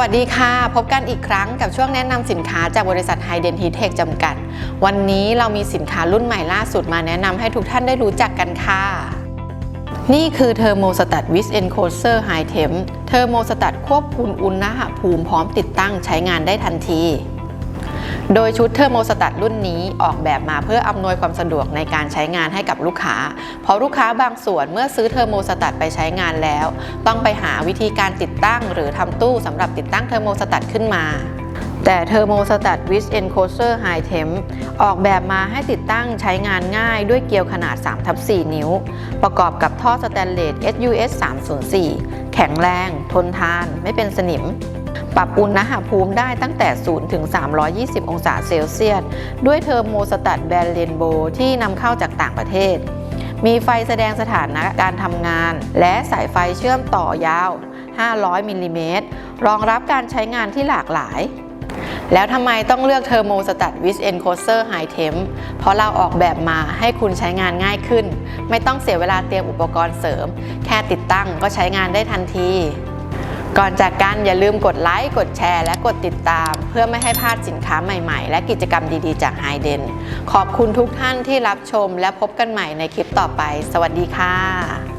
วัสดีค่ะ พบกันอีกครั้งกับช่วงแนะนำสินค้าจากบริษัทไฮเดนฮีเทคจำกัด วันนี้เรามีสินค้ารุ่นใหม่ล่าสุดมาแนะนำให้ทุกท่านได้รู้จักกันค่ะ นี่คือเทอร์โมสตัตวิสเอนโคเซอร์ไฮเทมเทอร์โมสตัตควบคุมอุณหภูมิพร้อมติดตั้งใช้งานได้ทันที โดยชุดเทอร์โมสตัดรุ่นนี้ออกแบบมาเพื่ออำนวยความสะดวกในการใช้งานให้กับลูกค้า เพราะลูกค้าบางส่วนเมื่อซื้อเทอร์โมสตัดไปใช้งานแล้ว ต้องไปหาวิธีการติดตั้ง หรือทำตู้สำหรับติดตั้งเทอร์โมสตัดขึ้นมาแต่เทอร์โมสตัดวิสเอนโคเซอร์ไฮเทมออกแบบมาให้ติดตั้งใช้งานง่ายด้วยเกลียวขนาด3ทับ4นิ้ว ประกอบกับท่อสแตนเลส SUS 304 แข็งแรง ทนทาน ไม่เป็นสนิม ปรับอุณหภูมิได้ตั้งแต่ 0 ถึง 320 องศาเซลเซียส ด้วยเทอร์โมสตัดแบรนด์เรนโบที่นำเข้าจากต่างประเทศ มีไฟแสดงสถานะการทำงาน และสายไฟเชื่อมต่อยาว 500 มิลลิเมตร รองรับการใช้งานที่หลากหลาย แล้วทำไมต้องเลือกเทอร์โมสตัดวิสเอนโคเซอร์ไฮเทมเพราะเราออกแบบมาให้คุณใช้งานง่ายขึ้น ไม่ต้องเสียเวลาเตรียมอุปกรณ์เสริม แค่ติดตั้งก็ใช้งานได้ทันที ก่อนจากกันอย่าลืมกดไลค์ กดแชร์ และกดติดตาม เพื่อไม่ให้พลาดสินค้าใหม่ๆ และกิจกรรมดีๆ จากไฮเดนขอบคุณทุกท่านที่รับชมและพบกันใหม่ในคลิปต่อไป สวัสดีค่ะ